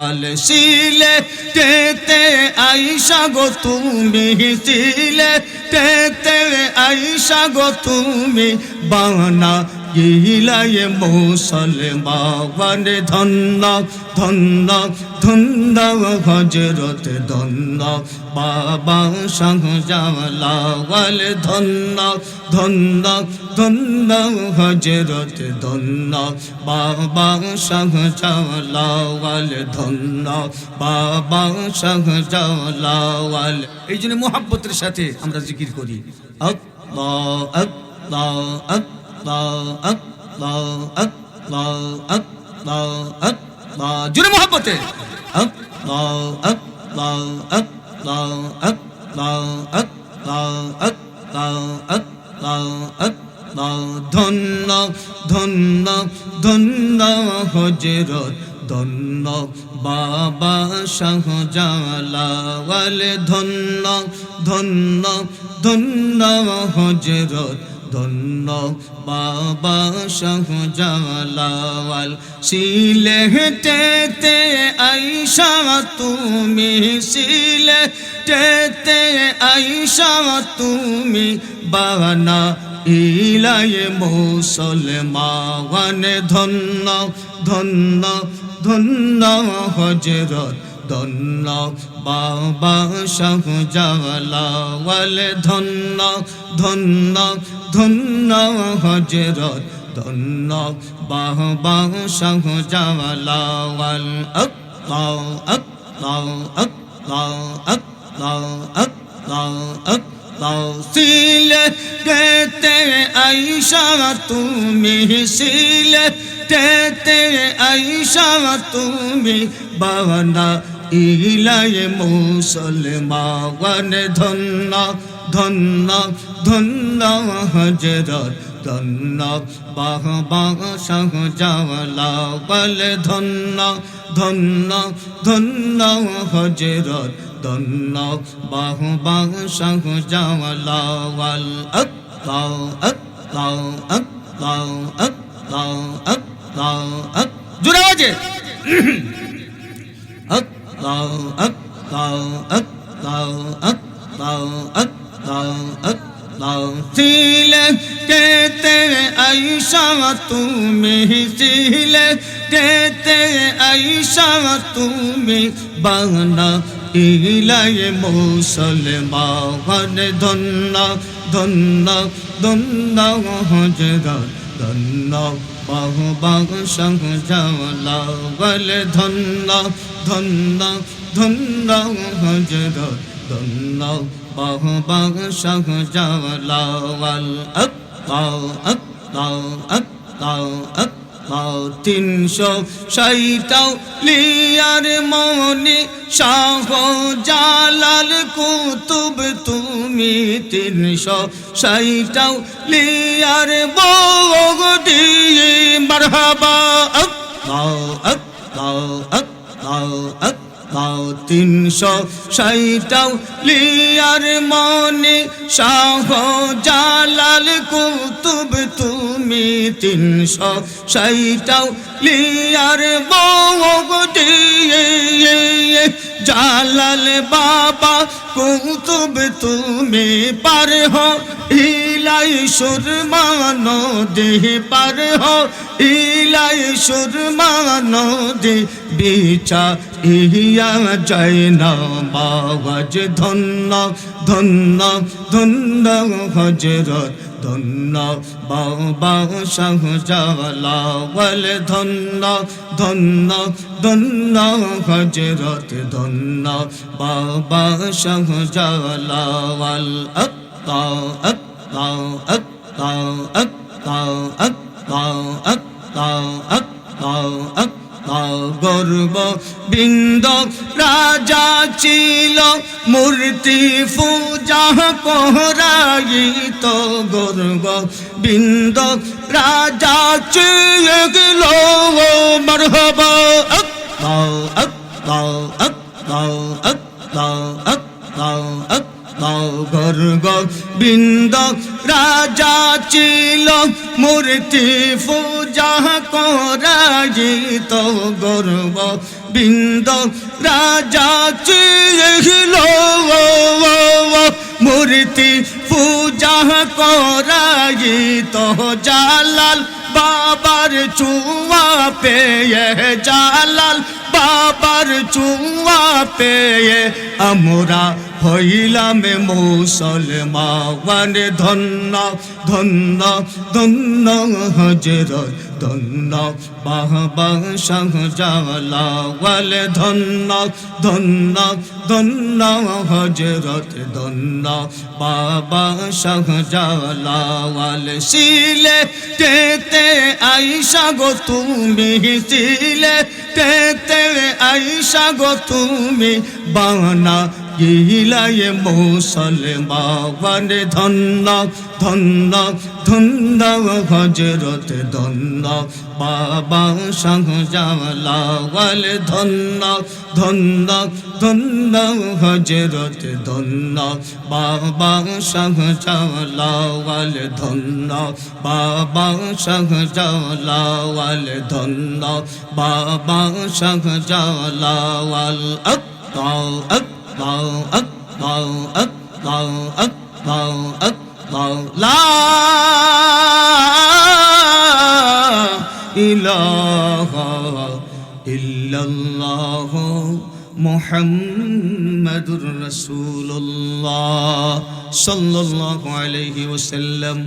আল শিলে তেতে আইসা গো তুমি শিলে তেতে আইসা গো তুমি বানা গিলায়ে মুসলমান, ধন্য ধন্য ধন্য হজরত ধন্য, বাবা সংজালাওয়াল ধন্য ধন্য ধন্য হজরত ধন্য, বাবা সংজালাওয়াল ধন্য, বাবা সংজালাওয়াল এই জন্য মোহাব্বতের সাথে আমরা জিকির করি। আল্লাহ আল্লাহ আল্লাহ। জুড়ে মোহাম্মতে ধন্য ধন্য ধন্য হজরত ধন্য বাবা শাহজালাওয়াল ধন্য ধন্য ধন্য হজরত ধন্য বাবা শাহজালাওয়াল সিলেটেতে আইসা তুমি, সিলেটেতে আইসা তুমি, বানা ইলায়ে মুসলমান। ধন্য ধন্য ধন্য হজরত ধন্য, বাবা শাহজালাওয়াল ধন্য ধন্য ধন্য হজরত ধন্য, বাবা শাহজালাওয়াল আল্লাহ আল্লাহ আল্লাহ আল্লাহ আল্লাহ আল্লাহ। সিলে কেতে আইসা তুমি সিলে কেতে আইসা তুমি বানা ইলায়ে মুসলমান ধন্য ধন্য ধন্য হজরত ধন্য। বাহ বাহ শাহজালাওয়াল ধন্য ধন্য ধন্য হজরত ধন্য। বাহ বাহ শাহজালাওয়াল আল্লাহ আল্লাহ আল্লাহ আল্লাহ আল্লাহ আল্লাহ আল্লাহ আল্লাহ कहते ऐशा तुम्हें सील कहते ऐशा तुम्हें बहना ইলায় মুসলমান ধন্য ধন্য ধন্য হজরত ধন্য মহবাগ সংজলাগল ধন্য ধন্য ধন্য হজরত ধন্য মহবাগ সংজলাগল আক্তাও আক্তাও আক্তাও আক্তাও হাও তিনশো সৈতাও লিয়ার মৌনি শাহ জালাল কুতুব, তুমি তিনশো সৈতাও লিয়ার বৌ দিয়ে মারহাবা আক আক আক আক। আল্লাহ তিনশো সাইটাও লিয়ার মনে শাহ জালাল কুতুব তুমি তিনশো সাইটাও লিয়ার বগডি জালাল বাবা কুতুব তুমি পার হো, ইলাই সুরমানো দেহ পার হো, ইলাই সুরমানো দে বিচা ইয়া জয় না বাবাজ ধন্য ধন্য ধন্য হজরত, ধন্য বাবা শাহজালাওয়াল ধন্য ধন্য ধন্য হজরত, ধন্য বাবা শাহজালাওয়াল আল্লাহ আল্লাহ আল্লাহ আল্লাহ আল্লাহ আল্লাহ আল্লাহ আল্লাহ গর্ব বিন্দ রাজা ছিল, মূর্তি পূজা করাইত গর্ব বিন্দ রাজা ছিল মরহব মরহবা আল্লাহ আল্লাহ আল্লাহ আল্লাহ আল্লাহ গর গোবিন্দ রাজা ছিল মূর্তি পূজা করাইত গর্ব বিন্দ রাজা ছিল মূর্তি পূজা করাইত জালাল বাবার চুয়া পেয়ে, জালাল বাবার চুয়া পেয়ে আমরা হইলাম মুসলমান ধন্য ধন্য ধন্য, হজরত ধন্য। বাবা শাহজালাল ধন্য ধন্য ধন্য, হজরত ধন্য। বাবা শাহজালাল শিলে তেতে আইসা গো তুমি শিলে তেতে আইসা গো তুমি বানা গিলায় মুসলমান ধন্য ধন্য ধন্য হজরত ধন্য। বাবা শাহজালাল ধন্য ধন্য ধন্য হজরত ধন্য। বাবা শাহজালাল ধন্য, বাবা শাহজালাল ধন্য। বাবা শাহজালাল আকবার আকবার ইল্লাল্লাহ মুহাম্মাদুর রাসূলুল্লাহ সাল্লাল্লাহু আলাইহি ওয়াসাল্লাম।